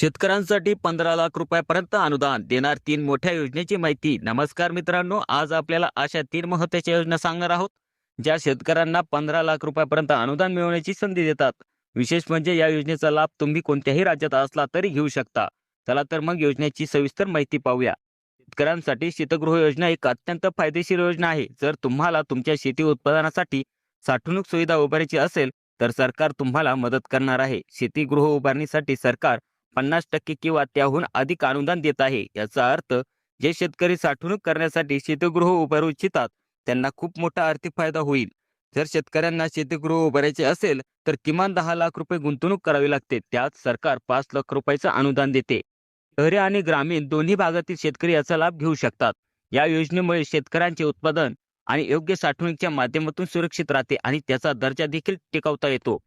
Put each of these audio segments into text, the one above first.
शेतकऱ्यांसाठी पंधरा लाख रुपयापर्यंत अनुदान देणार तीन मोठ्या योजनेची माहिती. नमस्कार मित्रांनो आज आपल्याला अशा तीन महत्त्वाच्या योजना सांगणार आहोत ज्या शेतकऱ्यांना पंधरा लाख रुपयापर्यंत अनुदान मिळवण्याची संधी देतात. विशेष म्हणजे या योजनेचा लाभ तुम्ही कोणत्याही राज्यात असला तरी घेऊ शकता. चला तर मग योजनेची सविस्तर माहिती पाहूया. शेतकऱ्यांसाठी शीतगृह योजना एक अत्यंत फायदेशीर योजना आहे. जर तुम्हाला तुमच्या शेती उत्पादनासाठी साठवणूक सुविधा उभारायची असेल तर सरकार तुम्हाला मदत करणार आहे. शेतीगृह उभारणीसाठी सरकार पन्नास टक्के किंवा त्याहून अधिक अनुदान देत आहे. याचा अर्थ जे शेतकरी साठवणूक करण्यासाठी शेतीगृह उभारू इच्छितात त्यांना खूप मोठा आर्थिक फायदा होईल. जर शेतकऱ्यांना शेतीगृह उभारायचे असेल तर किमान दहा लाख रुपये गुंतवणूक करावी लागते. त्यात सरकार पाच लाख रुपयाचं अनुदान देते. शहरी आणि ग्रामीण दोन्ही भागातील शेतकरी याचा लाभ घेऊ शकतात. या योजनेमुळे शेतकऱ्यांचे उत्पादन आणि योग्य साठवणुकीच्या माध्यमातून सुरक्षित राहते आणि त्याचा दर्जा देखील टिकवता येतो.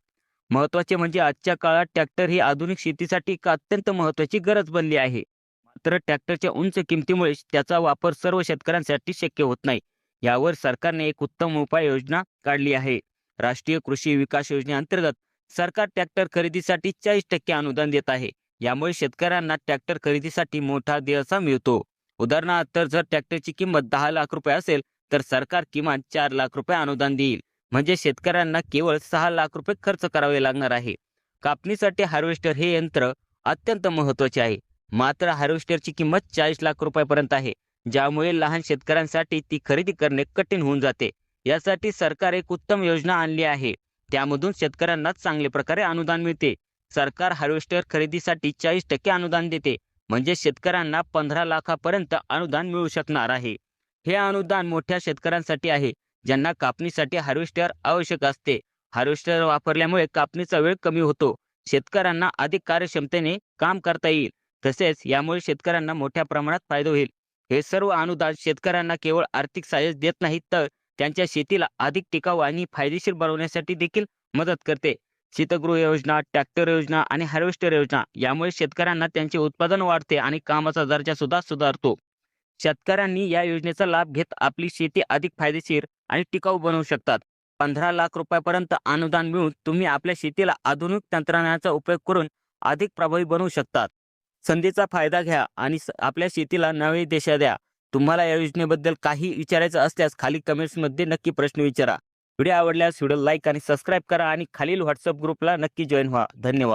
महत्त्वाचे म्हणजे आजच्या काळात ट्रॅक्टर ही आधुनिक शेतीसाठी एक अत्यंत महत्वाची गरज बनली आहे. मात्र ट्रॅक्टरच्या उंच किमतीमुळे त्याचा वापर सर्व शेतकऱ्यांसाठी शक्य होत नाही. यावर सरकारने एक उत्तम उपाययोजना काढली आहे. राष्ट्रीय कृषी विकास योजनेअंतर्गत सरकार ट्रॅक्टर खरेदीसाठी चाळीस टक्के अनुदान देत आहे. यामुळे शेतकऱ्यांना ट्रॅक्टर खरेदीसाठी मोठा दिलासा मिळतो. उदाहरणार्थ जर ट्रॅक्टरची किंमत दहा लाख रुपये असेल तर सरकार किमान चार लाख रुपये अनुदान देईल. म्हणजे शेतकऱ्यांना केवळ सहा लाख रुपये खर्च करावे लागणार आहे. कापणीसाठी हार्वेस्टर हे यंत्र अत्यंत महत्त्वाचे आहे. मात्र हार्वेस्टरची किंमत चाळीस लाख रुपयापर्यंत आहे ज्यामुळे लहान शेतकऱ्यांसाठी ती खरेदी करणे कठीण होऊन जाते. यासाठी सरकार एक उत्तम योजना आणली आहे. त्यामधून शेतकऱ्यांना चांगले प्रकारे अनुदान मिळते. सरकार हार्वेस्टर खरेदीसाठी चाळीस टक्के अनुदान देते म्हणजे शेतकऱ्यांना पंधरा लाखापर्यंत अनुदान मिळू शकणार आहे. हे अनुदान मोठ्या शेतकऱ्यांसाठी आहे. ज्यांना कापणीसाठी हार्वेस्टर आवश्यक असते. हार्वेस्टर वापरल्यामुळे कापणीचा वेळ कमी होतो. शेतकऱ्यांना अधिक कार्यक्षमतेने काम करता येईल. तसेच यामुळे शेतकऱ्यांना मोठ्या प्रमाणात फायदा होईल. हे सर्व अनुदान शेतकऱ्यांना केवळ आर्थिक सहाय्य देत नाही तर त्यांच्या शेतीला अधिक टिकाऊ आणि फायदेशीर बनवण्यासाठी देखील मदत करते. शीतगृह योजना ट्रॅक्टर योजना आणि हार्वेस्टर योजना यामुळे शेतकऱ्यांना त्यांचे उत्पादन वाढते आणि कामाचा दर्जा सुद्धा सुधारतो. शेतकऱ्यांनी या योजनेचा लाभ घेत आपली शेती अधिक फायदेशीर आणि टिकाऊ बनवू शकतात. पंधरा लाख रुपयापर्यंत अनुदान मिळून तुम्ही आपल्या शेतीला आधुनिक तंत्रज्ञानाचा उपयोग करून अधिक प्रभावी बनवू शकतात. संधीचा फायदा घ्या आणि आपल्या शेतीला नवी दिशा द्या. तुम्हाला या योजनेबद्दल काही विचारायचं असल्यास खाली कमेंट्समध्ये नक्की प्रश्न विचारा. व्हिडिओ आवडल्यास व्हिडिओ लाईक आणि सबस्क्राईब करा आणि खालील व्हॉट्सअप ग्रुपला नक्की जॉईन व्हा. धन्यवाद.